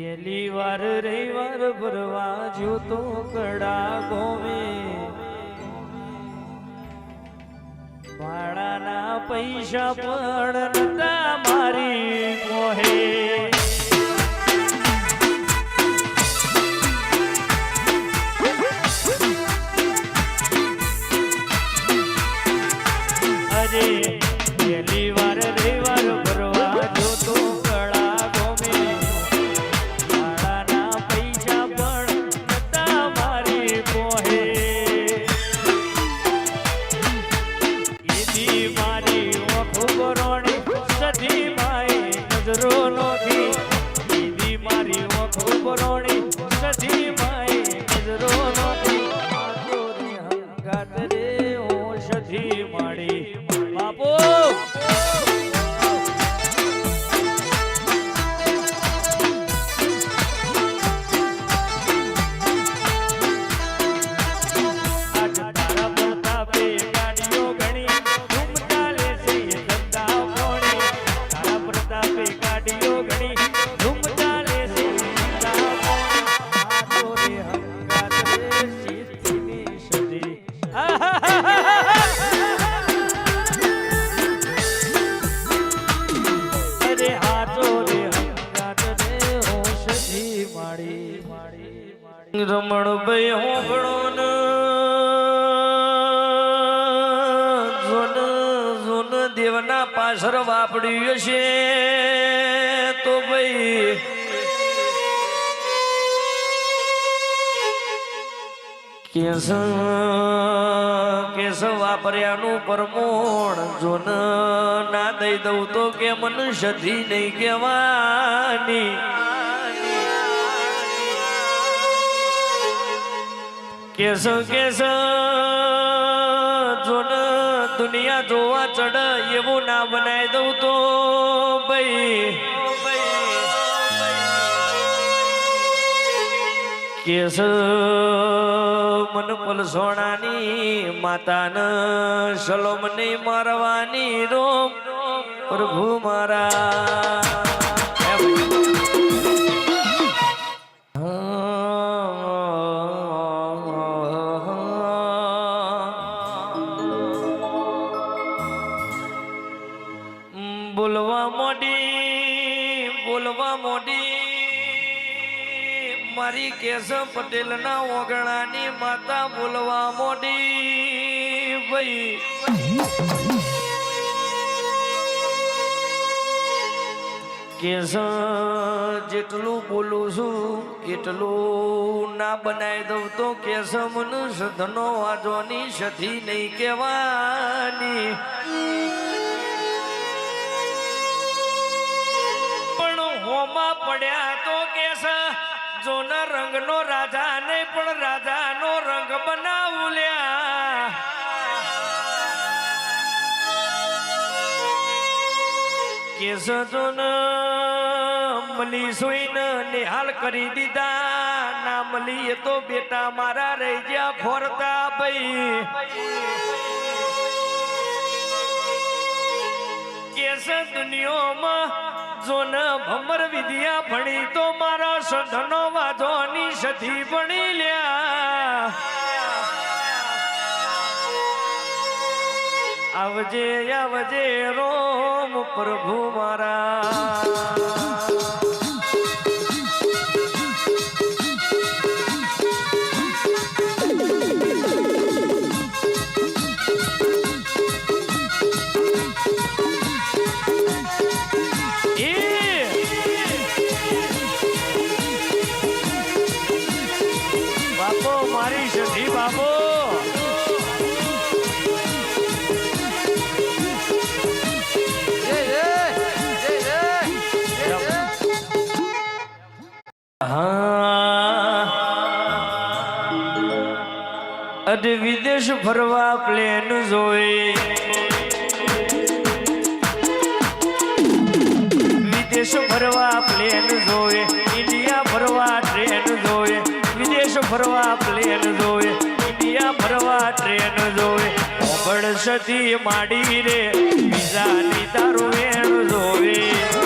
પહેલી વાર રવિવાર ભરવા જ્યો તો કડા ગોમે ભાડાના પૈસા પણ નતા મારી મોહે. માડી રમણભાઈ હોંભળો ને. જોન જોન દેવના પાછળ વાપડ્યું છે તો ભાઈ કેસ કેસ વાપર્યાનું પરમોણ જોન ના દઈ દઉં તો કે મનુષ્યથી નહીં કહેવાની. કેસ કેસ જોન દુનિયા જોવા ચડ એવું ના બનાવી દઉં તો ભાઈ. કેસ મન પલસોણાની માતાન સલોમ નહીં મારવાની રોમ પ્રભુ મારા. મારી કેશવ પટેલ ના ઓગણાની માતા બોલવા મોડી ભાઈ. કેસ જેટલું બોલું છું એટલું ના બનાવી દઉં તો કેસ મનુષ્ય ધનો વાંચવાની સથી નહીં કહેવાની. પણ હોમાં પડ્યા તો કેસ જોન રંગનો રાજા નહીં પણ રાજાનો રંગ બનાવલ્યા કેસ જોન મલી સોઈને નિહાલ કરી દીધા. ના મલી એ તો બેટા મારા રહી ગયા ખોરતા ભાઈ. કેસ દુનિયામાં જોન ભમર વિદ્યા ભણી તો મારા સધનો વાધોની સધી ભણી લ્યા. આવજે આવજે રોમ પ્રભુ મારા. અરે વિદેશ ફરવા પ્લેન જોઈ વિદેશ ફરવા પ્લેન જોઈ ઇન્ડિયા ફરવા ટ્રેન જોઈ વિદેશ ફરવા પ્લેન જોઈ ઇન્ડિયા ફરવા ટ્રેન જોઈ ઓગણસથી માડી રે. વિઝાની તારું વેણ જોવે.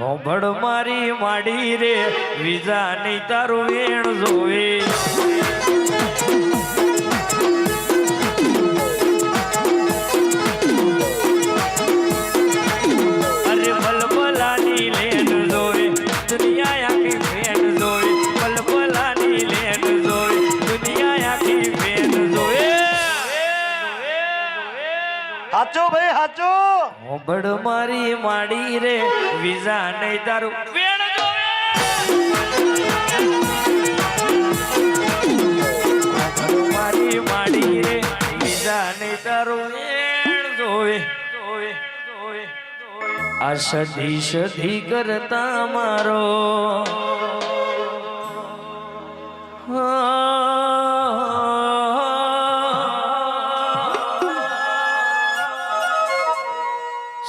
ભડ મારી માડી રે વિઝા નહીં તારું વેણ જોવે. મોબડ મારી માડી રે, વિઝા નહીં તારું. વેણ જોવે મારી માડી રે, વિઝા નહીં તારું. વેણ જોવે આ સધી સધી કરતા મારો.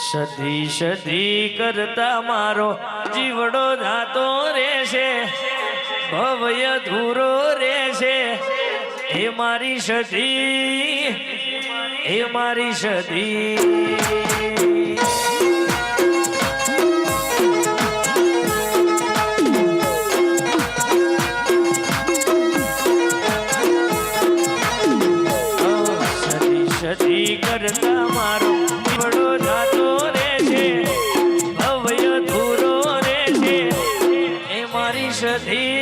સધી સધી કરતા મારો જીવડો જાતો રહેશે, ભવય ધૂરો રહેશે. હે મારી સધી, હે મારી સધી. મારી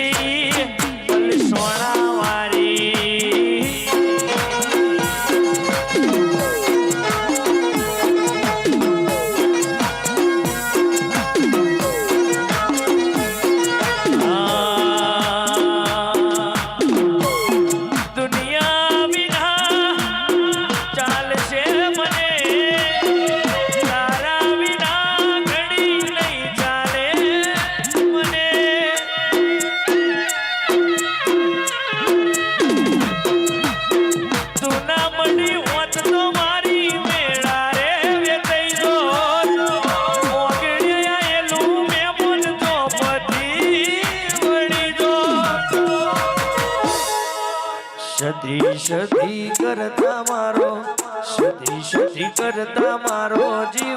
સદી કરતા મારો સદી સદી કરતા મારો જીવડો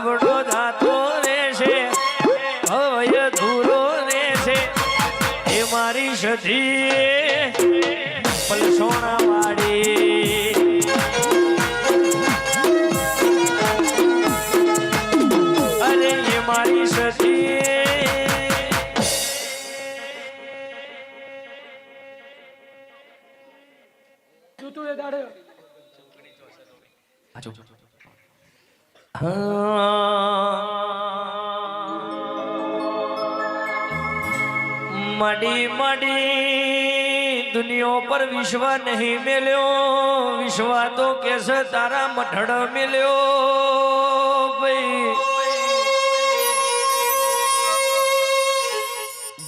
મડી મડી દુનિયા પર વિશ્વ નહીં મેલ્યો. વિશ્વ તો કેસ તારા મઠડ મેલ્યો ભાઈ.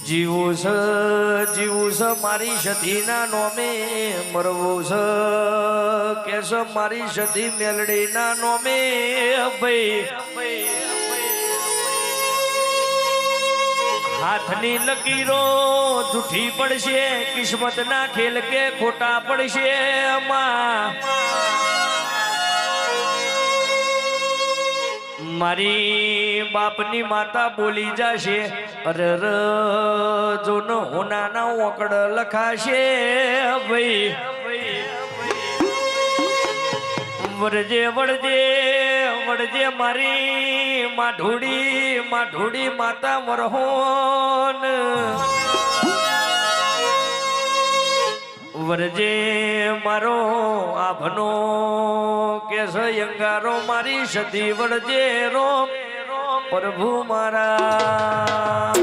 જીવું છે જીવું છે મારી સતીના નોમે મરવું છે. કેસ મારી સતી મેલડીના નોમે ભાઈ. હાથની લકીરો જૂઠી પડશે, કિસ્મતના ખેલ કે ખોટા પડશે મારી બાપની માતા બોલી જશે, અરે ર જો ન હોનાના ઓકડ લખાશે ભાઈ. વળજે વળજે મારી માઢોડી માઢોડી માતા વરહોન. વરજે મારો આભનો કેસ અંગારો, મારી સતી વળજે રો પ્રભુ મારા